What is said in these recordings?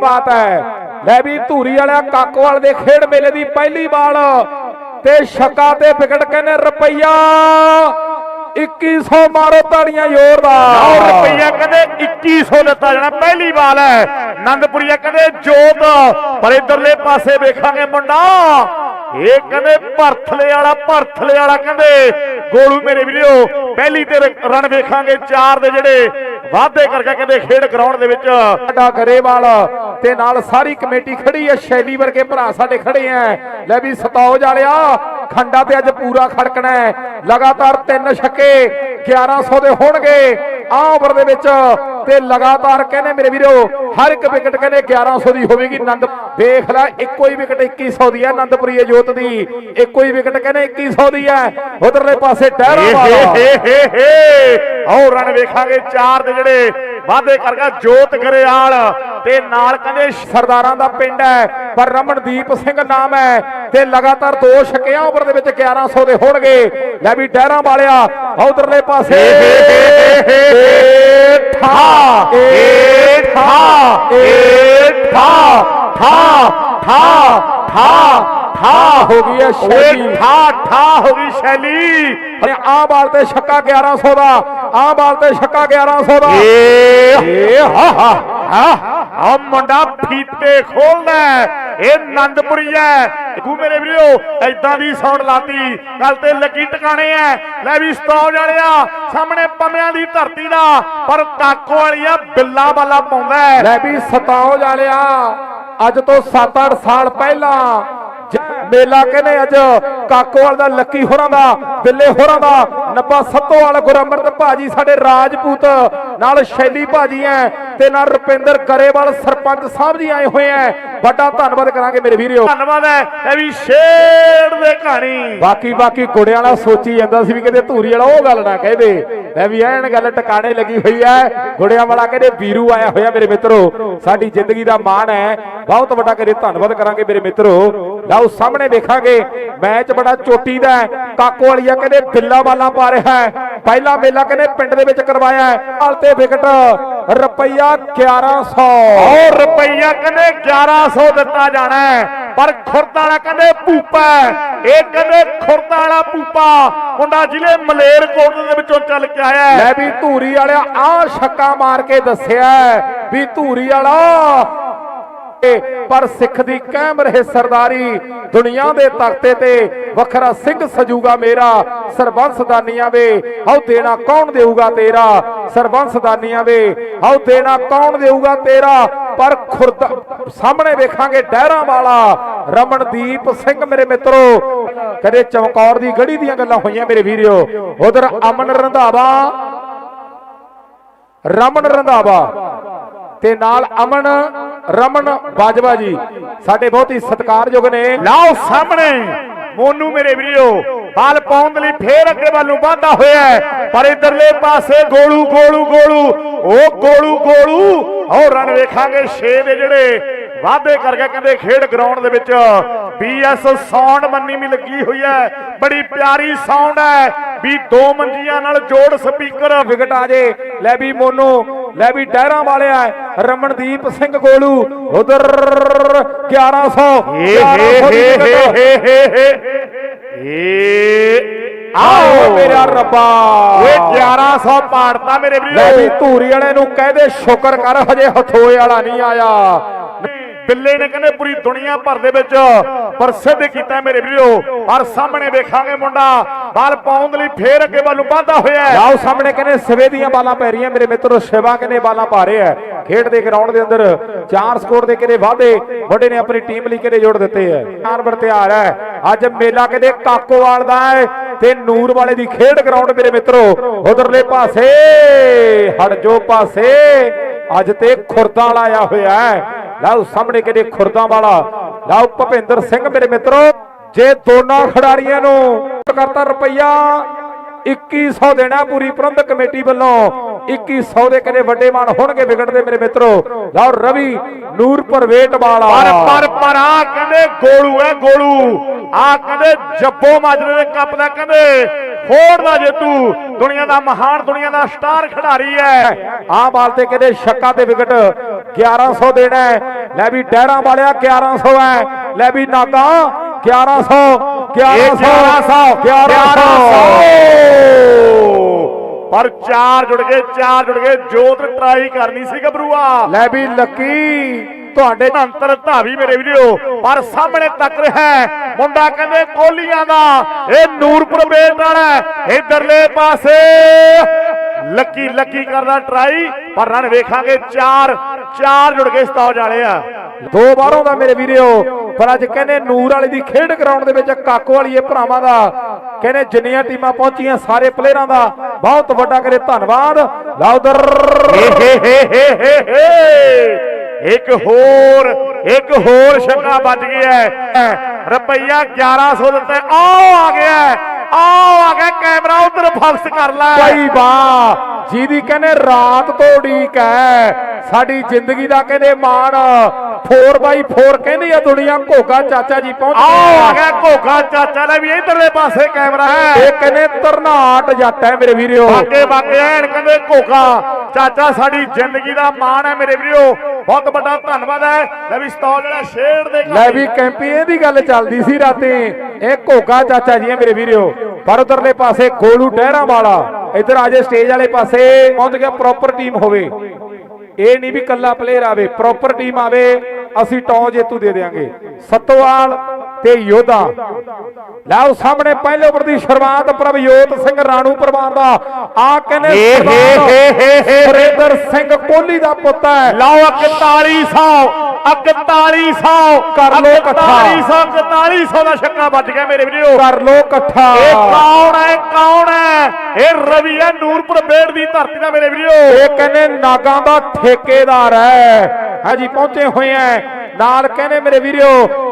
ਬਾਤ ਹੈ। ਲੈ ਵੀ ਧੂਰੀ ਵਾਲਿਆ ਕਾਕੋਵਾਲ ਦੇ ਖੇਡ ਮੇਲੇ ਦੀ ਪਹਿਲੀ ਬਾਲ ਤੇ ਛੱਕਾ ਤੇ ਵਿਕਟ ਕਹਿੰਦੇ ਰੁਪਈਆ 2100 ਮਾਰੋ ਤਾੜੀਆਂ ਜ਼ੋਰ ਦਾ। ਰੁਪਈਆ ਕਹਿੰਦੇ 2100 ਦਿੱਤਾ ਜਾਣਾ, ਪਹਿਲੀ ਬਾਲ ਹੈ। ਆਨੰਦਪੁਰੀਆ ਕਹਿੰਦੇ ਜੋਤ, ਪਰ ਇਧਰਲੇ ਪਾਸੇ ਵੇਖਾਂਗੇ ਮੁੰਡਾ। ਇਹ ਕਹਿੰਦੇ ਭਰਥਲੇ ਵਾਲਾ ਭਰਥਲੇ ਵਾਲਾ ਕਹਿੰਦੇ, ਗੋਲੂ ਮੇਰੇ ਵੀਰੋ, ਪਹਿਲੀ ਤੇ ਰਨ ਵੇਖਾਂਗੇ ਚਾਰ ਦੇ ਜਿਹੜੇ ਵਾਅਦੇ ਕਰਕੇ ਕਹਿੰਦੇ ਖੇਡ ਗਰਾਊਂਡ ਦੇ ਵਿੱਚ। ਸਾਡਾ ਗਰੇਵਾਲ ਤੇ ਨਾਲ ਸਾਰੀ ਕਮੇਟੀ ਖੜੀ ਹੈ, ਸ਼ੈਲੀ ਵਰਗੇ ਭਰਾ ਸਾਡੇ ਖੜੇ ਐ ਲੈ ਵੀ ਸਤੌਜ ਵਾਲਿਆ, ਖੰਡਾ ਤੇ ਅੱਜ ਪੂਰਾ ਖੜਕਣਾ ਲਗਾਤਾਰ ਤਿੰਨ ਛੱਕੇ 1100 ਦੇ ਹੋਣਗੇ। ਆ ਓਵਰ ਦੇ ਵਿੱਚ ਤੇ ਲਗਾਤਾਰ ਕਹਿੰਦੇ ਮੇਰੇ ਵੀਰੋ ਹਰ ਇੱਕ ਵਿਕਟ ਕਹਿੰਦੇ 1100 ਦੀ ਹੋਵੇਗੀ ਆਨੰਦ ਵੇਖ ਲੈ ਇੱਕੋ ਹੀ ਵਿਕਟ 2100 ਦੀ ਹੈ ਆਨੰਦਪੁਰੀ ਜੋਤ ਦੀ। ਇੱਕੋ ਹੀ ਵਿਕਟ ਕਹਿੰਦੇ 2100 ਦੀ ਹੈ। ਉਧਰਲੇ ਪਾਸੇ ਡਹਿਰਾ ਏ ਵਾਲਾ ਆਓ ਰਨ ਵੇਖਾਂਗੇ ਚਾਰ ਦੇ ਜਿਹੜੇ ਵਾਅਦੇ ਕਰਗਾ, ਜੋਤ ਗਰੇਵਾਲ ਤੇ ਨਾਲ ਕਹਿੰਦੇ ਸਰਦਾਰਾਂ ਦਾ ਪਿੰਡ ਹੈ, ਪਰ ਰਮਨਦੀਪ ਸਿੰਘ ਨਾਮ ਹੈ ਤੇ ਲਗਾਤਾਰ ਦੋ ਛੱਕਿਆਂ ਓਵਰ ਦੇ ਵਿੱਚ 1100 ਦੇ ਹੋਣਗੇ। ਲੈ ਵੀ ਡਹਿਰਾਂ ਵਾਲਿਆ ਉਧਰਲੇ ਪਾਸੇ। ਠਾ ਏ ਠਾ ਏ ਠਾ ਠਾ ਠਾ ਠਾ। ਠਾ ਹੋ ਗਈ ਹੈ ਸ਼ੈਲੀ। ਠਾ ਠਾ ਹੋ ਗਈ ਸ਼ੈਲੀ। ਅਰੇ ਆਹ ਬਾਲ ਤੇ ਛੱਕਾ 1100 ਦਾ ਆਹ ਬਾਲ ਤੇ ਛੱਕਾ 1100 ਦਾ। ਏ ਏ ਹਾ ਹਾ ਆ ਆ ਮੁੰਡਾ ਫੀਤੇ ਖੋਲਦਾ ਇਹ ਆਨੰਦਪੁਰੀ ਹੈ। ਤੂੰ ਮੇਰੇ ਵੀਰੋ ਐਦਾਂ ਦੀ ਸਾਊਂਡ ਲਾਤੀ ਗੱਲ ਤੇ ਲੱਗੀ ਟਿਕਾਣੇ ਐ। ਲੈ ਵੀ ਸਤੌਜ ਵਾਲਿਆ ਸਾਹਮਣੇ ਪਮਿਆਂ ਦੀ ਧਰਤੀ ਦਾ ਪਰ ਕਾਕੋ ਵਾਲੀਆ ਬਿੱਲਾ ਵਾਲਾ ਪਾਉਂਦਾ ਹੈ। ਲੈ ਵੀ ਸਤਾਓ ਜਾਲਿਆ ਅੱਜ ਤੋਂ 7-8 ਸਾਲ ਪਹਿਲਾਂ ਮੇਲਾ ਕਹਿੰਦੇ ਅੱਜ? ਕਾਕੋਵਾਲ ਦਾ ਲੱਕੀ ਹੋਰਾਂ ਦਾ ਬਿੱਲੇ ਹੋਰਾਂ ਦਾ। ਨੱਬਾ ਸੱਤੋਵਾਲ ਗੁਰਮਰਤ ਭਾਜੀ ਸਾਡੇ ਰਾਜਪੂਤ ਨਾਲ ਸ਼ੈਲੀ ਭਾਜੀ ਐ। ਤੇ ਨਾਲ ਰੁਪਿੰਦਰ ਗਰੇਵਾਲ ਸਰਪੰਚ ਸਾਹਿਬ ਜੀ ਆਏ ਹੋਏ ਐ। ਵੱਡਾ ਧੰਨਵਾਦ ਕਰਾਂਗੇ ਮੇਰੇ ਵੀਰਿਓ। ਧੰਨਵਾਦ ਹੈ ਇਹ ਵੀ ਸ਼ੇਰ ਦੇ ਕਹਾਣੀ। ਬਾਕੀ ਬਾਕੀ ਕੁੜਿਆਂ ਵਾਲਾ ਸੋਚੀ ਜਾਂਦਾ ਸੀ ਵੀ ਕਿਤੇ ਧੂਰੀ ਵਾਲਾ ਉਹ ਗੱਲ ਨਾ ਕਹਦੇ ਲੈ ਵੀ ਐਨ ਗੱਲ ਟਿਕਾਣੇ ਲੱਗੀ ਹੋਈ ਐ। ਗੁੜਿਆਂ ਵਾਲਾ ਕਹਿੰਦੇ ਵੀਰੂ ਆਇਆ ਹੋਇਆ ਮੇਰੇ ਮਿੱਤਰੋ। ਸਾਡੀ ਜ਼ਿੰਦਗੀ ਦਾ ਮਾਣ ਹੈ ਬਹੁਤ ਵੱਡਾ ਕਰੇ ਧੰਨਵਾਦ ਕਰਾਂਗੇ ਮੇਰੇ ਮਿੱਤਰੋ। ਲਓ ਸਾਹਮਣੇ ਵੇਖਾਂਗੇ ਮੈਚ ਬੜਾ ਚੋਟੀ ਦਾ ਹੈ ਕਾਕੋ ਵਾਲੀਆ ਕਹਿੰਦੇ ਬਿੱਲਾ ਵਾਲਾ ਪਾ ਰਿਹਾ ਹੈ ਪਹਿਲਾ ਮੇਲਾ ਕਹਿੰਦੇ ਪਿੰਡ ਦੇ ਵਿੱਚ ਕਰਵਾਇਆ ਹੈ ਹਾਲ ਤੇ ਵਿਕਟ ਰੁਪਈਆ 1100 ਔਰ ਰੁਪਈਆ ਕਹਿੰਦੇ 1100 ਦਿੱਤਾ ਜਾਣਾ। ਪਰ ਖੁਰਦ ਵਾਲਾ ਕਹਿੰਦੇ ਹੈ। ਇਹ ਕਹਿੰਦੇ ਖੁਰਦ ਵਾਲਾ ਭੂਪਾ ਮੁੰਡਾ ਜ਼ਿਲ੍ਹੇ ਮਲੇਰਕੋਟ ਦੇ ਵਿੱਚੋਂ ਚੱਲ ਕੇ ਆਇਆ ਹੈ। ਲੈ ਵੀ ਧੂਰੀ ਵਾਲਿਆ ਆ ਛੱਕਾ ਮਾਰ ਕੇ ਦੱਸਿਆ ਵੀ ਧੂਰੀ ਵਾਲਾ ਪਰ ਸਿੱਖ ਦੀ ਕਾਇਮ ਰਹੇ ਸਰਦਾਰੀ ਦੁਨੀਆ ਦੇ ਤਖਤੇ ਤੇ ਵੱਖਰਾ ਸਿੰਘ ਸਜੂਗਾ ਮੇਰਾ, ਸਰਬੰਸ ਦਾਨੀਆਂ ਵੇ, ਹਉ ਦੇਣਾ ਕੌਣ ਦੇਊਗਾ ਤੇਰਾ? ਸਰਬੰਸ ਦਾਨੀਆਂ ਵੇ, ਹਉ ਦੇਣਾ ਕੌਣ ਦੇਊਗਾ ਤੇਰਾ? ਪਰ ਖੁਰਦ, ਸਾਹਮਣੇ ਵੇਖਾਂਗੇ ਡਹਿਰਾਂ ਵਾਲਾ, ਰਮਨਦੀਪ ਸਿੰਘ ਮੇਰੇ ਮਿੱਤਰੋ। ਕਦੇ ਚਮਕੌਰ ਦੀ ਗੜੀ ਦੀਆਂ ਗੱਲਾਂ ਹੋਈਆਂ ਮੇਰੇ ਵੀਰਿਓ। ਉਧਰ ਅਮਨ ਰੰਧਾਵਾ। ਰਮਨ ਰੰਧਾਵਾ ਤੇ ਨਾਲ ਅਮਨ ਰਮਨ ਬਾਜਵਾ ਜੀ ਸਾਡੇ ਬਹੁਤ ਹੀ ਸਤਿਕਾਰਯੋਗ ਨੇ। ਲਾਓ ਸਾਹਮਣੇ। ਮੋਨੂ ਮੇਰੇ ਵੀਰੋ ਬਾਲ ਪਾਉਣ ਦੇ ਲਈ ਫੇਰ ਅੱਗੇ ਵੱਲ ਨੂੰ ਵਾਧਾ ਹੋਇਆ। ਪਰ ਇਧਰਲੇ ਪਾਸੇ ਗੋਲੂ ਗੋਲੂ ਗੋਲੂ। ਉਹ ਗੋਲੂ ਗੋਲੂ। ਉਹ ਰਨ ਵੇਖਾਂਗੇ 6 ਦੇ ਜਿਹੜੇ ਵਾਅਦੇ ਕਰਕੇ ਕਹਿੰਦੇ ਖੇਡ ਗਰਾਊਂਡ ਦੇ ਵਿੱਚ। ਬੀਐਸ ਸਾਊਂਡ ਮੰਨੀ ਵੀ ਲੱਗੀ ਹੋਈ ਹੈ। ਬੜੀ ਪਿਆਰੀ ਸਾਊਂਡ ਹੈ। ਵੀ ਦੋ ਮੰਜੀਆਂ ਨਾਲ ਜੋੜ ਸਪੀਕਰ ਵਿਕਟ ਆ ਜੇ। ਲੈ ਵੀ ਮੋਨੂ ਲੈ ਵੀ ਡਹਿਰਾਂ ਵਾਲਿਆ ਰਮਨਦੀਪ ਸਿੰਘ ਗੋਲੂ ਉਧਰ 1100 ਏ ਹੇ 1100 ਦੀ ਹੇ। ਹੇ ਹੇ ਹੇ ਏ ਆਓ ਮੇਰਾ ਰੱਬਾ। ਓਏ 1100 ਪਾੜਤਾ ਮੇਰੇ ਲੈ ਵੀ ਵੀਰੋ ਧੂਰੀ ਵਾਲੇ ਨੂੰ ਕਹਦੇ ਸ਼ੁਕਰ ਕਰ ਹਜੇ ਹਥੋਏ ਵਾਲਾ ਨਹੀਂ ਆਇਆ। ਬਿੱਲੇ ਨੇ ਕਹਿੰਦੇ ਪੂਰੀ ਦੁਨੀਆ ਭਰ ਦੇ ਵਿੱਚ ਪ੍ਰਸਿੱਧ ਕੀਤਾ ਮੇਰੇ ਵੀਰੋ। ਪਰ ਸਾਹਮਣੇ ਵੇਖਾਂਗੇ ਮੁੰਡਾ, ਬਾਲ ਪਾਉਣ ਲਈ ਫੇਰ ਅੱਗੇ ਵੱਲ ਨੂੰ ਹੋਇਆ ਹੈ। ਸਾਹਮਣੇ ਕਹਿੰਦੇ ਸਵੇ ਦੀਆਂ ਬਾਲਾਂ ਪੈ ਰਹੀਆਂ। ਮੇਰੇ ਮਿੱਤਰੋ, ਸ਼ਿਵਾ ਕਹਿੰਦੇ ਬਾਲਾਂ ਪਾ ਰਹੇ ਖੇਡ ਦੇ ਗਰਾਊਂਡ ਦੇ ਅੰਦਰ ਚਾਰ ਸਕੋਰ ਦੇ ਕਿਹੜੇ ਵਾਅਦੇ ਵੱਡੇ ਨੇ ਆਪਣੀ ਟੀਮ ਲਈ ਕਿਹੜੇ ਜੋੜ ਦਿੱਤੇ ਆ ਚਾਰ ਬੜ ਹੈ। ਅੱਜ ਮੇਲਾ ਕਹਿੰਦੇ ਕਾਕੋਵਾਲ ਦਾ ਹੈ ਤੇ ਨੂਰ ਵਾਲੇ ਦੀ ਖੇਡ ਗਰਾਊਂਡ ਮੇਰੇ ਮਿੱਤਰੋ। ਉਧਰਲੇ ਪਾਸੇ, ਹੜਜੋ ਪਾਸੇ, ਅੱਜ ਤੇ ਖੁਰਦਾ ਵਾਲਾ ਆਇਆ ਹੋਇਆ ਹੈ। ਲਾਓ ਸਾਹਮਣੇ ਕਿਹੜੇ ਖੁਰਦਾਂ ਵਾਲਾ। ਲਾਓ ਭਪਿੰਦਰ ਸਿੰਘ, ਮੇਰੇ ਮਿੱਤਰੋ, ਜੇ ਦੋਨਾਂ ਖਿਡਾਰੀਆਂ ਨੂੰ ਕਰਤਾ ਰੁਪਈਆ। 2100 ਦੇਣਾ ਪੂਰੀ ਪ੍ਰਬੰਧਕ ਕਮੇਟੀ ਵੱਲੋਂ। 2100 ਦੇ ਕਹਿੰਦੇ ਵੱਡੇ ਮਾਨ ਹੋਣਗੇ ਵਿਗੜਦੇ ਮੇਰੇ ਮਿੱਤਰੋ। ਲਓ ਰਵੀ ਨੂਰਪੁਰ ਵੇਟ ਵਾਲਾ। ਪਰ ਪਰ ਪਰ ਆ ਕਹਿੰਦੇ ਗੋਲੂ ਹੈ ਗੋਲੂ। ਆ ਕਹਿੰਦੇ ਜੱਬੋ ਮਾਜਰੇ ਦੇ ਕੱਪ ਦਾ ਕਹਿੰਦੇ ਫੋੜ ਦਾ ਜੇਤੂ। ਦੁਨੀਆ ਦਾ ਮਹਾਨ ਦੁਨੀਆ ਦਾ ਸਟਾਰ ਖਿਡਾਰੀ ਹੈ। ਆਹ ਬਾਲ ਤੇ ਕਹਿੰਦੇ ਛੱਕਾ ਤੇ ਵਿਕਟ। 1100 ਦੇਣਾ। ਲੈ ਵੀ ਡਹਿਰਾਂ ਵਾਲਿਆ 1100 ਹੈ। ਲੈ ਵੀ ਨਾਗਾ 1100 1100 1100 ਪਰ ਚਾਰ ਜੁੜ ਗਏ ਚਾਰ ਜੁੜ ਗਏ। ਜੋਤ ਟਰਾਈ ਕਰਨੀ ਸੀ ਗੱਭਰੂਆ। ਲੈ ਵੀ ਲੱਕੀ ਤੁਹਾਡੇ ਅੰਤਰ ਧਾਵੀ ਮੇਰੇ ਵੀਡੀਓ ਪਰ ਸਾਹਮਣੇ ਤੱਕ ਰਿਹਾ। ਮੁੰਡਾ ਕਹਿੰਦੇ ਕੋਲੀਆਂ ਦਾ ਇਹ ਨੂਰਪੁਰ ਬੇਟ ਵਾਲਾ ਇਧਰਲੇ ਪਾਸੇ। ਲੱਕੀ ਲੱਕੀ ਕਰਦਾ ਟਰਾਈ ਪਰ ਰਨ ਵੇਖਾਂਗੇ ਚਾਰ ਚਾਰ ਜੁੜ ਗਏ ਸਤੌਜ ਵਾਲੇ ਆ। ਦੋ ਬਾਹਰੋਂ ਦਾ ਮੇਰੇ ਵੀਰਿਓ, ਪਰ ਅੱਜ ਕਹਿੰਦੇ ਨੂਰ ਵਾਲੀ ਦੀ ਖੇਡ ਗਰਾਊਂਡ ਦੇ ਵਿੱਚ ਕਾਕੋ ਵਾਲੀਏ ਭਰਾਵਾਂ ਦਾ, ਕਹਿੰਦੇ ਜਿੰਨੀਆਂ ਟੀਮਾਂ ਪਹੁੰਚੀਆਂ ਸਾਰੇ ਪਲੇਅਰਾਂ ਦਾ, ਬਹੁਤ ਵੱਡਾ ਕਰੇ ਧੰਨਵਾਦ। ਲਾਉਦਰ ਇੱਕ ਹੋਰ ਇੱਕ ਹੋਰ ਛੱਕਾ ਵੱਜ ਗਿਆ ਹੈ। ਰੁਪਈਆ 1100 ਦਿੱਤੇ ਆਓ ਆ ਗਿਆ ਆਓ ਆ ਗਿਆ ਕੈਮਰਾ ਉਧਰ ਫੋਕਸ ਕਰ ਲੈ। ਭਾਈ ਵਾਹ ਜਿਹਦੀ ਕਹਿੰਦੇ ਰਾਤ ਤੋਂ ਉਡੀਕ ਹੈ ਸਾਡੀ ਜ਼ਿੰਦਗੀ ਦਾ ਕਹਿੰਦੇ ਮਾਣ। 4x4 ਕਹਿੰਦੀ ਆ ਦੁਨੀਆ ਘੋਗਾ ਚਾਚਾ ਜੀ ਪਹੁੰਚ ਆਓ ਆ ਗਿਆ ਘੋਗਾ ਚਾਚਾ ਲੈ ਵੀ ਇਧਰਲੇ ਪਾਸੇ ਕੈਮਰਾ ਹੈ। ਇਹ ਕਹਿੰਦੇ ਤਰਨਾਟ ਜੱਟ ਹੈ ਮੇਰੇ ਵੀਰਿਓ ਬਾਗੇ ਬਾਗੇ ਐਨ ਕਹਿੰਦੇ ਘੋਗਾ ਚਾਚਾ ਸਾਡੀ ਜ਼ਿੰਦਗੀ ਦਾ ਮਾਣ ਹੈ ਮੇਰੇ ਵੀਰੋ। ਬਹੁਤ ਵੱਡਾ ਧੰਨਵਾਦ ਹੈ। ਲੈ ਵੀ ਸਤੌਲ ਜਿਹੜਾ ਸ਼ੇਰ ਦੇ ਲੈ ਵੀ ਕੈਂਪੀਏ ਦੀ ਗੱਲ ਚੱਲਦੀ ਸੀ ਰਾਤੀ। ਇਹ ਘੋਗਾ ਚਾਚਾ ਜੀ ਮੇਰੇ ਵੀਰਿਓ। ਪਰ ਉਧਰਲੇ ਪਾਸੇ ਗੋਲੂ ਟਹਿਰਾਂ ਵਾਲਾ ਇੱਧਰ ਆਜੇ ਸਟੇਜ ਵਾਲੇ ਪਾਸੇ ਪਹੁੰਚ ਗਿਆ ਪ੍ਰੋਪਰ ਟੀਮ ਹੋਵੇ। ਇਹ ਨਹੀਂ ਵੀ ਕੱਲਾ ਪਲੇਅਰ ਆਵੇ ਪ੍ਰੋਪਰ ਟੀਮ ਆਵੇ ਅਸੀਂ ਟੌਂ ਜੇਤੂ ਦੇ ਦੇਾਂਗੇ ਸਤੋਵਾਲ ਤੇ ਯੋਧਾ। ਲਓ ਸਾਹਮਣੇ ਪਹਿਲੇ ਓਵਰ ਦੀ ਸ਼ੁਰੂਆਤ ਪ੍ਰਭਜੋਤ ਸਿੰਘ ਰਾਣੂ ਪਰਿਵਾਰ ਦਾ। ਆ ਕਹਿੰਦੇ। ਸੁਰਿੰਦਰ ਸਿੰਘ ਕੋਹਲੀ ਦਾ ਪੁੱਤ ਹੈ। ਲਓ 4100 4100 ਕਰ ਲਓ ਇਕੱਠਾ। 4100 4100 ਦਾ ਛੱਕਾ ਵੱਜ ਗਿਆ ਮੇਰੇ ਵੀਰੋ। ਕਰ ਲੋ ਇਕੱਠਾ। ਇਹ ਕੌਣ ਹੈ ਕੌਣ ਹੈ? ਇਹ ਰਵੀ ਹੈ ਨੂਰਪੁਰ ਬੇੜ ਦੀ ਧਰਤੀ ਦਾ ਮੇਰੇ ਵੀਰੋ। ਇਹ ਕਹਿੰਦੇ ਨਾਗਾਂ ਦਾ ਠੇਕੇਦਾਰ ਹੈ। ਹਾਂਜੀ ਪਹੁੰਚੇ ਹੋਏ ਐ ਨਾਲ ਕਹਿੰਦੇ ਮੇਰੇ ਵੀਰਿਓ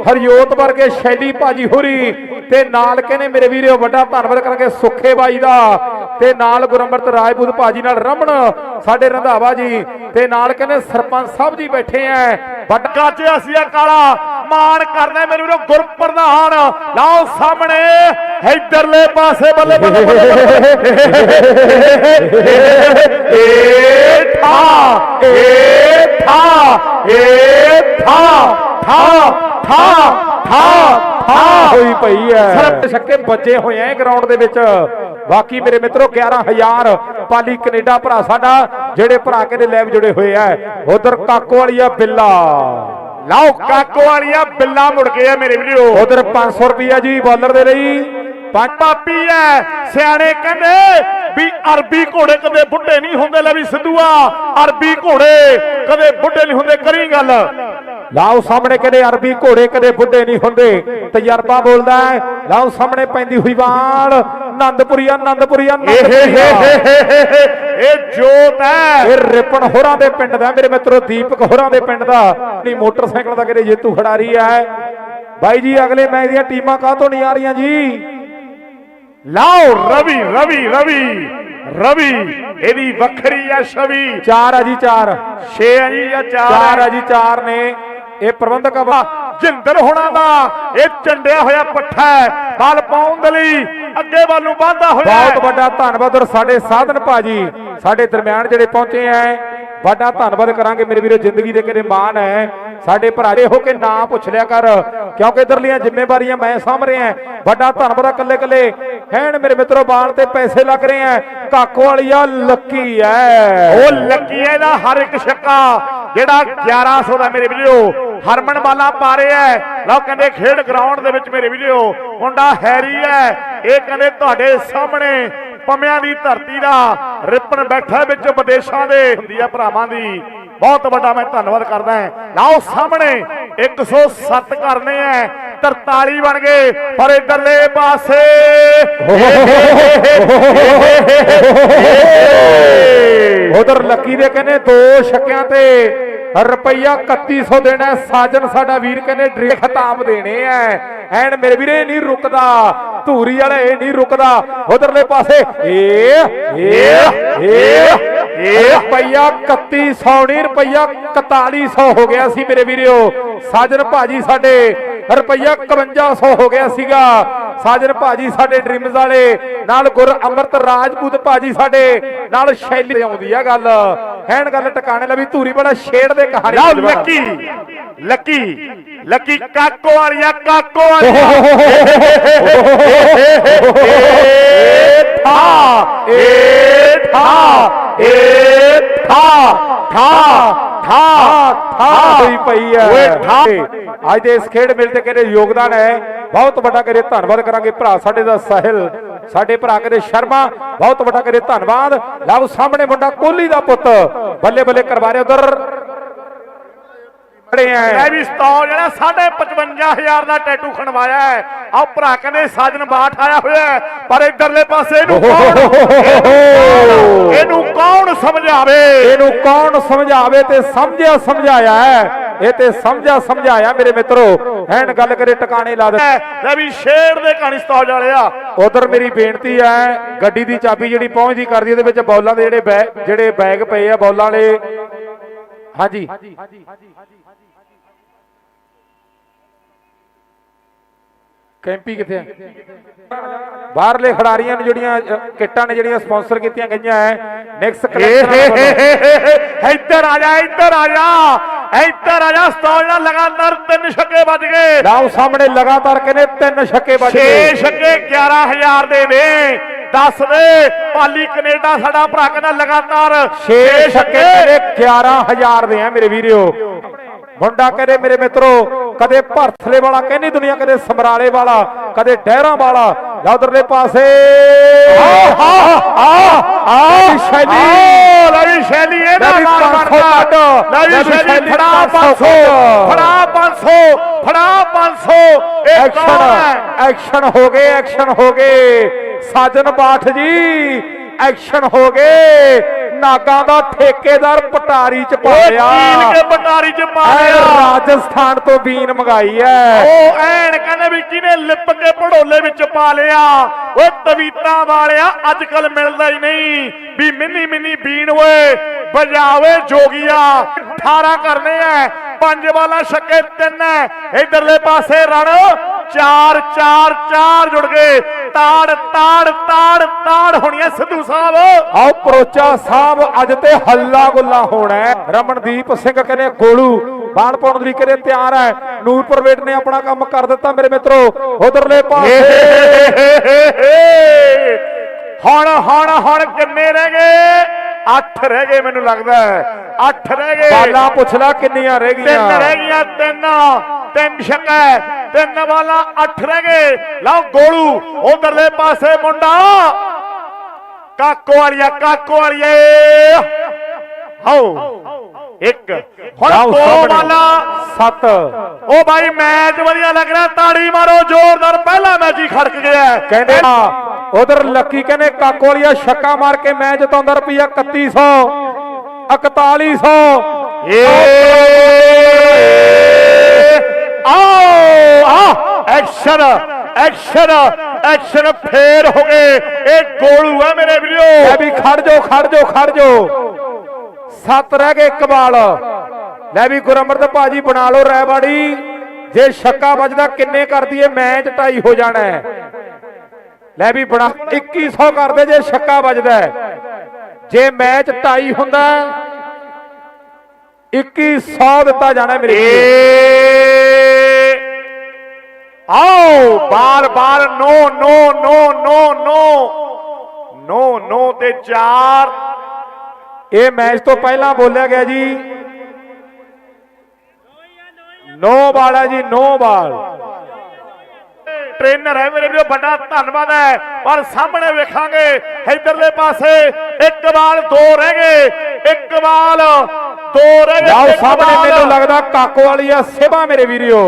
ਹਰਜੋਤ ਵਰਗੇ ਸ਼ੈਲੀ ਭਾਜੀ ਹੋਰੀ ਤੇ ਨਾਲ ਕਹਿੰਦੇ ਮੇਰੇ ਵੀਰਿਓ ਵੱਡਾ ਧੰਨਵਾਦ ਕਰਾਂਗੇ ਸੁੱਖੇ ਬਾਈ ਦਾ। ਤੇ ਨਾਲ ਗੁਰਮਰਤ ਰਾਜਪੂਤ ਭਾਜੀ ਨਾਲ ਰਮਣ ਸਾਡੇ ਰੰਧਾਵਾ ਜੀ ਤੇ ਨਾਲ ਕਹਿੰਦੇ ਸਰਪੰਚ ਸਾਹਿਬ ਜੀ ਬੈਠੇ ਐ ਵੱਡਾ ਗੱਜ ਅਸੀਆ ਕਾਲਾ ਮਾਣ ਕਰਨਾ ਮੇਰੇ ਵੀਰੋ ਗੁਰਪ੍ਰਧਾਨ ਲਓ ਸਾਹਮਣੇ ਇਧਰਲੇ ਪਾਸੇ ਬੱਲੇ ਬੱਲੇ ਏ ਠਾ ਏ ਠਾ ਏ ਠਾ ਠਾ ਠਾ ਠਾ ਠਾ ਹੋਈ ਪਈ ਹੈ ਸਰਬ ਛੱਕੇ ਬੱਜੇ ਹੋਏ ਐ ਗਰਾਊਂਡ ਦੇ ਵਿੱਚ ਬਾਕੀ ਮੇਰੇ ਮਿੱਤਰੋ 11000 ਪਾਲੀ ਕੈਨੇਡਾ ਭਰਾ ਸਾਡਾ ਜਿਹੜੇ ਭਰਾ ਕਹਿੰਦੇ ਲੈਬ ਜੁੜੇ ਹੋਏ ਐ ਉਧਰ ਕਾਕੋ ਵਾਲੀਆ ਬਿੱਲਾ। ਲਓ ਕਾਕੋ ਵਾਲੀਆ ਬਿੱਲਾ ਮੁੜ ਗਏ ਆ ਮੇਰੇ ਵੀਰੋ। ਉਧਰ 500 ਰੁਪਿਆ ਜੀ ਬਾਲਰ ਦੇ ਲਈ। ਪਾਪੀ ਐ ਸਿਆਣੇ ਕਹਿੰਦੇ ਵੀ ਅਰਬੀ ਘੋੜੇ ਕਦੇ ਬੁੱਢੇ ਨਹੀਂ ਹੁੰਦੇ ਲੈ ਵੀ ਸਿੱਧੂਆ ਅਰਬੀ ਘੋੜੇ ਕਦੇ ਬੁੱਢੇ ਨਹੀਂ ਹੁੰਦੇ ਕਰੀ ਗੱਲ। ਲਾਓ ਸਾਹਮਣੇ ਕਹਿੰਦੇ ਅਰਬੀ ਘੋੜੇ ਕਦੇ ਬੁੱਢੇ ਨਹੀਂ ਹੁੰਦੇ। ਤਜਰਬਾ ਬੋਲਦਾ ਹੈ। ਲਾਓ ਸਾਹਮਣੇ ਪੈਂਦੀ ਹੋਈ ਆਨੰਦਪੁਰੀਆ ਹੇ ਹੇ ਹੇ। ਇਹ ਜੋਤ ਹੈ। ਇਹ ਰਿਪਨ ਹੋਰਾਂ ਦੇ ਪਿੰਡ ਦਾ ਮੇਰੇ ਮਿੱਤਰੋ ਦੀਪਕ ਹੋਰਾਂ ਦੇ ਪਿੰਡ ਦਾ। ਨਹੀਂ ਮੋਟਰਸਾਈਕਲ ਦਾ ਕਿਤੇ ਜੇਤੂ ਖਿਡਾਰੀ ਹੈ। ਬਾਈ ਜੀ ਅਗਲੇ ਮੈਚ ਦੀਆਂ ਟੀਮਾਂ ਕਾਹਤੋਂ ਨਹੀਂ ਆ ਰਹੀਆਂ ਜੀ? ਲਾਓ ਰਵੀ ਰਵੀ ਰਵੀ ਰਵੀ। ਇਹਦੀ ਵੱਖਰੀ ਆ ਛਵੀ। ਚਾਰ ਆ ਜੀ ਚਾਰ। ਛੇ ਆ ਜੀ ਜਾਂ ਚਾਰ ਆ ਜੀ ਚਾਰ ਨੇ। ਇਹ ਪ੍ਰਬੰਧਕ ਆ, ਜਿੰਦਰ ਹੋਣਾ ਦਾ, ਇਹ ਚੰਡਿਆ ਹੋਇਆ ਪੱਠਾ ਹੈ, ਬਲ ਪਾਉਣ ਦੇ ਲਈ ਅੱਗੇ ਵੱਲ ਨੂੰ ਵਾਧਾ ਹੋਇਆ ਬਹੁਤ ਵੱਡਾ ਧੰਨਵਾਦ ਔਰ ਸਾਡੇ ਸਾਧਨ ਭਾਜੀ, ਸਾਡੇ ਦਰਮਿਆਨ ਜਿਹੜੇ ਪਹੁੰਚੇ ਐ ਵੱਡਾ ਧੰਨਵਾਦ ਕਰਾਂਗੇ ਮੇਰੇ ਵੀਰੋ, ਜ਼ਿੰਦਗੀ ਦੇ ਕਿਹੜੇ ਮਾਣ ਹੈ। ਸਾਡੇ ਭਰਾਰੇ ਹੋ ਕੇ ਨਾਂ ਪੁੱਛ ਲਿਆ ਕਰ। ਕਿਉਂਕਿ ਇਧਰਲੀਆਂ ਜ਼ਿੰਮੇਵਾਰੀਆਂ ਮੈਂ ਸਾਂਭ ਰਿਹਾ ਵੱਡਾ ਧੰਨਵਾਦ ਕੱਲੇ ਕੱਲੇ ਹੈਣ ਮੇਰੇ ਮਿੱਤਰੋ ਬਾਲ ਤੇ ਪੈਸੇ ਲੱਗ ਰਹੇ ਆ। ਕਾਕੋ ਵਾਲੀਆ ਲੱਕੀ ਐ। ਉਹ ਲੱਗੀ ਹੈ ਇਹਦਾ ਹਰ ਇੱਕ ਛੱਕਾ ਜਿਹੜਾ 1100 ਦਾ ਮੇਰੇ ਵੀਡੀਓ ਹਰਮਨ ਵਾਲਾ ਪਾ ਰਿਹਾ ਹੈ ਲਓ ਕਹਿੰਦੇ ਖੇਡ ਗਰਾਊਂਡ ਦੇ ਵਿੱਚ ਮੇਰੇ ਵੀਡੀਓ ਮੁੰਡਾ ਹੈਰੀ ਹੈ ਇਹ ਕਹਿੰਦੇ ਤੁਹਾਡੇ ਸਾਹਮਣੇ ਪਮਿਆਂ ਦੀ ਧਰਤੀ ਦਾ ਰਿਪਨ ਬੈਠਾ ਵਿੱਚ ਵਿਦੇਸ਼ਾਂ ਦੇ ਹੁੰਦੀ ਆ ਭਰਾਵਾਂ ਦੀ। ਬਹੁਤ ਵੱਡਾ ਮੈਂ ਧੰਨਵਾਦ ਕਰਦਾ ਹਾਂ। ਲਓ ਸਾਹਮਣੇ 107 ਕਰਨੇ ਐ 43 ਬਣ ਗਏ ਪਰ ਇਧਰਲੇ ਪਾਸੇ ਉਧਰ ਲੱਕੀ ਦੇ ਕਹਿੰਦੇ ਦੋ ਛੱਕਿਆਂ ਤੇ ਰੁਪਈਆ 3100 ਦੇਣਾ ਸਾਜਨ, ਸਾਡਾ ਵੀਰ ਕਹਿੰਦੇ ਡਰੇ ਖਤਾਬ ਦੇਣੇ ਐ। ਐਨ ਮੇਰੇ ਵੀਰੇ ਨਹੀਂ ਰੁਕਦਾ। ਧੂਰੀ ਵਾਲਾ ਇਹ ਨਹੀਂ ਰੁਕਦਾ। ਉਧਰਲੇ ਪਾਸੇ ਏ ਏ ਏ ਏ ਰੁਪਈਆ 3100 ਨਹੀਂ, ਰੁਪਈਆ 4100 ਹੋ ਗਿਆ ਸੀ ਮੇਰੇ ਵੀਰਿਓ। ਸਾਜਨ ਭਾਜੀ ਸਾਡੇ ਰੁਪਈਆ 5100 ਹੋ ਗਿਆ ਸੀਗਾ। ਸਾਜਨ ਭਾਜੀ ਸਾਡੇ ਡ੍ਰੀਮਜ਼ ਵਾਲੇ। ਨਾਲ ਗੁਰ ਅਮਰਤ ਰਾਜਪੂਤ ਭਾਜੀ ਸਾਡੇ। ਨਾਲ ਸ਼ੈਲੀ ਆਉਂਦੀ ਆ ਗੱਲ। ਹੈਣ ਗੱਲ ਟਿਕਾਣੇ ਵੀ ਧੂਰੀ ਬੜਾ ਛੇੜ ਦੇ ਕਹਾਣੀ ਲਓ। ਲੱਕੀ। ਲੱਕੀ। ਲੱਕੀ ਕਾਕੋ ਵਾਲੀਆ ਕਾਕੋ ਵਾਲੀਆ। ਏ ਠਾ ਏ ਠਾ ਏ ਠਾ ਠਾ ਠਾ ਠਾ ਹੋਈ ਪਈ ਹੈ ਓਏ ਠਾ। ਅੱਜ ਦੇ ਇਸ ਖੇਡ ਮੇਲੇ ਤੇ ਕਿਹੜੇ ਯੋਗਦਾਨ ਹੈ। ਬਹੁਤ ਵੱਡਾ ਕਰੇ ਧੰਨਵਾਦ ਕਰਾਂਗੇ ਭਰਾ ਸਾਡੇ ਦਾ ਸਾਹਿਲ ਸਾਡੇ ਭਰਾ ਕਰੇ ਸ਼ਰਮਾ। ਬਹੁਤ ਵੱਡਾ ਕਰੇ ਧੰਨਵਾਦ। ਲਓ ਸਾਹਮਣੇ ਮੁੰਡਾ ਕੋਹਲੀ ਦਾ ਪੁੱਤ। ਬੱਲੇ ਬੱਲੇ ਕਰਵਾ ਰਿਹਾ ਉਧਰ। ਖੜੇ ਆ। ਵੀ ਸਟਾਲ ਜਿਹੜਾ 55000 ਦਾ ਟੈਟੂ ਖਣਵਾਇਆ ਹੈ। ਆ ਭਰਾ ਕਹਿੰਦੇ ਸਾਜਨ ਬਾਠ ਆਇਆ ਹੋਇਆ ਪਰ ਇਧਰਲੇ ਪਾਸੇ ਇਹਨੂੰ ਕੌਣ ਇਹਨੂੰ ਕੌਣ ਸਮਝਾਵੇ? ਇਹਨੂੰ ਕੌਣ ਸਮਝਾਵੇ ਤੇ ਸਮਝਿਆ ਸਮਝਾਇਆ ਹੈ। ਇਹ ਤੇ ਸਮਝਿਆ ਸਮਝਾਇਆ ਮੇਰੇ ਮਿੱਤਰੋ। ਐਨ ਗੱਲ ਕਰੇ ਟਿਕਾਣੇ ਲਾ ਦੇ ਲੈ ਵੀ ਸ਼ੇਰ ਦੇ ਕਹਾਣੀ ਸਟਾਲ ਵਾਲਿਆ ਉਧਰ ਮੇਰੀ ਬੇਨਤੀ ਹੈ ਗੱਡੀ ਦੀ ਚਾਬੀ ਜਿਹੜੀ ਪਹੁੰਚਦੀ ਕਰਦੀ ਇਹਦੇ ਵਿੱਚ ਬੌਲਾਂ ਦੇ ਜਿਹੜੇ ਜਿਹੜੇ ਬੈਗ ਪਏ ਆ ਬੌਲਾਂ ਵਾਲੇ। ਹਾਂਜੀ। ਕੈਂਪੀ ਕਿੱਥੇ ਆ? ਬਾਹਰਲੇ ਖਿਡਾਰੀਆਂ ਨੇ ਜਿਹੜੀਆਂ ਕਿੱਟਾਂ ਨੇ ਜਿਹੜੀਆਂ ਸਪਾਂਸਰ ਕੀਤੀਆਂ ਗਈਆਂ ਹੈ ਨੈਕਸਟ ਕਲੈਕਸ਼ਨ ਇੱਧਰ ਆ ਜਾ ਇੱਧਰ ਆ ਜਾ ਇੱਧਰ ਆ ਜਾ ਸਟਾਲ ਨਾਲ ਲਗਾਤਾਰ ਤਿੰਨ ਛੱਕੇ ਵੱਜ ਗਏ। ਲਾਓ ਸਾਹਮਣੇ ਲਗਾਤਾਰ ਕਹਿੰਦੇ ਤਿੰਨ ਛੱਕੇ ਵੱਜ 6 ਗਏ ਛੱਕੇ 11000 ਦੇ ਨੇ। ਦੱਸ ਦੇ ਪਾਲੀ ਕੈਨੇਡਾ ਸਾਡਾ ਭਰਾ ਕਹਿੰਦਾ ਲਗਾਤਾਰ 6 ਛੱਕੇ ਤੇਰੇ 11000 ਦੇ ਆ ਮੇਰੇ ਵੀਰਿਓ। ਮੁੰਡਾ ਕਹਿੰਦੇ ਮੇਰੇ ਮਿੱਤਰੋ ਕਦੇ ਭਰਥਲੇ ਵਾਲਾ ਕਹਿੰਦੀ ਦੁਨੀਆ ਕਦੇ ਸਮਰਾਲੇ ਵਾਲਾ ਕਦੇ ਡਹਿਰਾਂ ਵਾਲਾ ਉਧਰਲੇ ਪਾਸੇ। ਆ ਆ ਆ ਸ਼ੈਲੀ। ਆਹ, ਲੈ ਵੀ ਸ਼ੈਲੀ ਇਹ ਲੈ ਵੀ ਨਾਲ 500 ਬਣਦਾ। ਕੱਢ। ਲੈ ਵੀ ਲੈ ਵੀ ਸ਼ੈਲੀ ਸ਼ੈਲੀ ਫੜਾ 500 500 ਫੜਾ 500 ਫੜਾ 500 ਇਹ ਕੌਣ ਹੈ? ਐਕਸ਼ਨ ਐਕਸ਼ਨ ਹੋ ਗਏ ਐਕਸ਼ਨ ਹੋ ਗਏ। ਸਾਜਨ ਬਾਠ ਜੀ ਐਕਸ਼ਨ ਹੋ ਗਏ। ਨਾਗਾਂ ਦਾ ਠੇਕੇਦਾਰ ਪਟਾਰੀ ਚ ਪਾ ਉਹ ਲਿਆ। ਕੀਲ ਕੇ ਪਟਾਰੀ ਚ ਪਾ ਲਿਆ। ਰਾਜਸਥਾਨ ਤੋਂ ਬੀਨ ਮੰਗਾਈ ਐ। ਉਹ ਐਨ ਕਹਿੰਦੇ ਵੀ ਕਿਨੇ ਲਿਪ ਕੇ ਪੜੋਲੇ ਵਿੱਚ ਪਾ ਲਿਆ। ਓਏ ਤਵੀਤਾ ਵਾਲਿਆ ਅੱਜ ਕੱਲ ਮਿਲਦਾ ਹੀ ਨਹੀਂ। ਵੀ ਮਿੰਨੀ ਮਿੰਨੀ ਬੀਣ ਓਏ ਬਜਾਵੇ ਜੋਗੀਆ। 18 ਕਰਨੇ ਐ। ਪੰਜ ਵਾਲਾ ਛੱਕੇ ਤਿੰਨ ਇਧਰਲੇ ਪਾਸੇ ਰਣ। ਚਾਰ ਚਾਰ ਚਾਰ ਜੁੜ ਗਏ। ਤਾੜ ਤਾੜ ਤਾੜ ਤਾੜ ਹੋਣੀ ਐ ਸਿੱਧੂ ਸਾਹਿਬ। ਆਓ ਪਰੋਚਾ ਸਾਹਿਬ ਅੱਜ ਤੇ ਹੱਲਾ ਗੁੱਲਾ ਹੋਣਾ ਹੈ। ਰਮਨਦੀਪ ਸਿੰਘ ਕਹਿੰਦੇ ਗੋਲੂ ਬਾਣ ਪਾਉਣ ਦੇ ਲਈ ਕਹਿੰਦੇ ਤਿਆਰ ਹੈ। ਨੂਰਪੁਰ ਵੇਟ ਨੇ ਆਪਣਾ ਕੰਮ ਕਰ ਦਿੱਤਾ ਮੇਰੇ ਮਿੱਤਰੋ। ਉਧਰਲੇ ਪਾਸੇ। ਹੁਣ ਹੁਣ ਹੁਣ ਕਿੰਨੇ ਰਹਿ ਗਏ? 8 ਰਹਿ ਗਏ ਮੈਨੂੰ ਲੱਗਦਾ ਹੈ। 8 ਰਹਿ ਗਏ। ਬਾਲਾਂ ਪੁੱਛ ਲੈ ਕਿੰਨੀਆਂ ਰਹਿ ਤਿੰਨ ਗਈਆਂ ਰਹਿ ਗਈਆਂ ਤਿੰਨ। ਤਿੰਨ ਛੱਕਾ ਤਿੰਨ ਵਾਲਾ 8 ਰਹਿ ਗਏ। ਲਓ ਗੋਲੂ ਉਧਰਲੇ ਪਾਸੇ ਮੁੰਡਾ। ਕਾਕੋ ਵਾਲੀਆ ਕਾਕੋ ਵਾਲੀਏ। ਹਾਓ ਇੱਕ। ਹੁਣ ਦੋ। ਵਾਲਾ ਸੱਤ। ਉਹ ਭਾਈ ਮੈਚ ਵਧੀਆ ਲੱਗ ਰਿਹਾ। ਤਾੜੀ ਮਾਰੋ ਜ਼ੋਰਦਾਰ। ਪਹਿਲਾ ਮੈਚ ਹੀ ਖੜਕ ਗਿਆ। ਕਹਿੰਦੇ ਆ ਉਧਰ ਲੱਕੀ ਕਹਿੰਦੇ ਕਾਕੋ ਵਾਲੀਆ ਛੱਕਾ ਮਾਰ ਕੇ ਮੈਚ ਜਿਤਾਉਂਦਾ ਰੁਪਈਆ 3100 4100 ਏ। ਆਓ ਆ ਐਕਸ਼ਨ ਐਕਸ਼ਨ ਐਕਸ਼ਨ ਫੇਰ ਹੋ ਗਏ। ਇਹ ਗੋਲੂ ਹੈ ਮੇਰੇ ਵੀਰੋ। ਲੈ ਵੀ ਖੜ ਜੋ ਖੜ ਜੋ ਖੜ ਜੋ ਸੱਤ ਰਹਿ ਗਏ ਇਕਬਾਲ ਲੈ ਵੀ ਗੁਰਮਰਤ ਭਾਜੀ ਬਣਾ ਲਓ ਰੈਵਾੜੀ ਜੇ ਛੱਕਾ ਵੱਜਦਾ ਕਿੰਨੇ ਕਰਦੀ ਏ ਮੈਚ ਟਾਈ ਹੋ ਜਾਣਾ ਹੈ। ਲੈ ਵੀ ਬਣਾ 2100 ਕਰਦੇ ਜੇ ਛੱਕਾ ਵੱਜਦਾ। ਜੇ ਮੈਚ ਟਾਈ ਹੁੰਦਾ ਹੈ, 2100 ਦਿੱਤਾ ਜਾਣਾ ਮੇਰੇ ਆਓ ਬਾਰ ਬਾਰ ਨੋ ਨੋ ਨੋ ਨੋ ਨੋ ਨੋ ਨੋ ਤੇ ਚਾਰ। ਇਹ ਮੈਚ ਤੋਂ ਪਹਿਲਾਂ ਬੋਲਿਆ ਗਿਆ ਜੀ। ਨੋ ਬਾਲ ਜੀ ਨੋ ਬਾਲ। ਟ੍ਰੇਨਰ ਹੈ ਮੇਰੇ ਵੀਰੋ ਵੱਡਾ ਧੰਨਵਾਦ ਹੈ। ਪਰ ਸਾਹਮਣੇ ਵੇਖਾਂਗੇ ਇਧਰਲੇ ਪਾਸੇ ਇੱਕ ਬਾਲ ਦੋ ਰਹਿ ਗਏ ਇੱਕ ਬਾਲ ਦੋ ਰਹਿ ਗਏ ਜਾਓ ਸਾਹਮਣੇ। ਮੈਨੂੰ ਲੱਗਦਾ ਕਾਕੋ ਵਾਲੀਆ ਸੇਵਾ ਮੇਰੇ ਵੀਰਿਓ।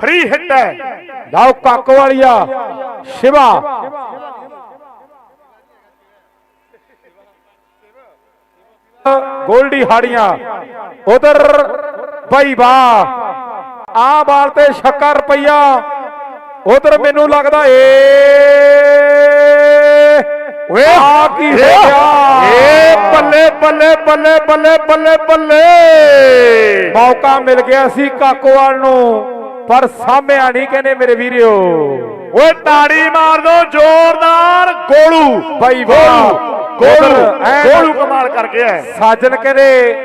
ਫ੍ਰੀ ਹਿੱਟ ਹੈ। ਜਾਓ ਕਾਕੋ ਵਾਲੀਆ ਸ਼ਿਵਾ। ਗੋਲਡੀ ਹਾੜੀਆਂ। ਉਧਰ ਬਈ ਬਾ ਆ ਬਾਲ ਤੇ ਛੱਕਾ ਰੁਪਈਆ। ਉਧਰ ਮੈਨੂੰ ਲੱਗਦਾ ਏ। ਓਏ ਆ ਕੀ ਹੋ ਗਿਆ? ਏ ਬੱਲੇ ਬੱਲੇ ਬੱਲੇ ਬੱਲੇ ਬੱਲੇ ਬੱਲੇ। ਮੌਕਾ ਮਿਲ ਗਿਆ ਸੀ ਕਾਕੋਵਾਲ ਨੂੰ ਪਰ ਸਾਹਮਿਆ ਨਹੀਂ ਕਹਿੰਦੇ ਮੇਰੇ ਵੀਰਿਓ। ਓਏ ਤਾੜੀ ਮਾਰ ਦੋ ਜ਼ੋਰਦਾਰ। ਗੋਲੂ। ਬਾਈ ਵਾਹ। ਗੋਲੂ ਗੋਲੂ ਕਮਾਲ ਕਰ ਗਿਆ। ਸਾਜਣ ਕਹਿੰਦੇ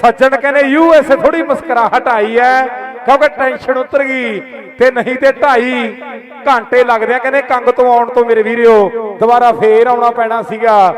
ਸੱਜਣ ਕਹਿੰਦੇ ਯੂਐਸਏ ਥੋੜੀ ਮੁਸਕਰਾਹਟ ਆਈ ਹੈ। ਕਿਉਂਕਿ ਟੈਨਸ਼ਨ ਉਤਰ ਗਈ ਤੇ ਨਹੀਂ ਤੇ 2.5 ਘੰਟੇ ਲੱਗਦੇ ਆ। ਕਹਿੰਦੇ ਕੰਗ ਤੋਂ ਆਉਣ ਤੋਂ ਮੇਰੇ ਵੀਰਿਓ, ਦੁਬਾਰਾ ਫੇਰ ਆਉਣਾ ਪੈਣਾ ਸੀਗਾ।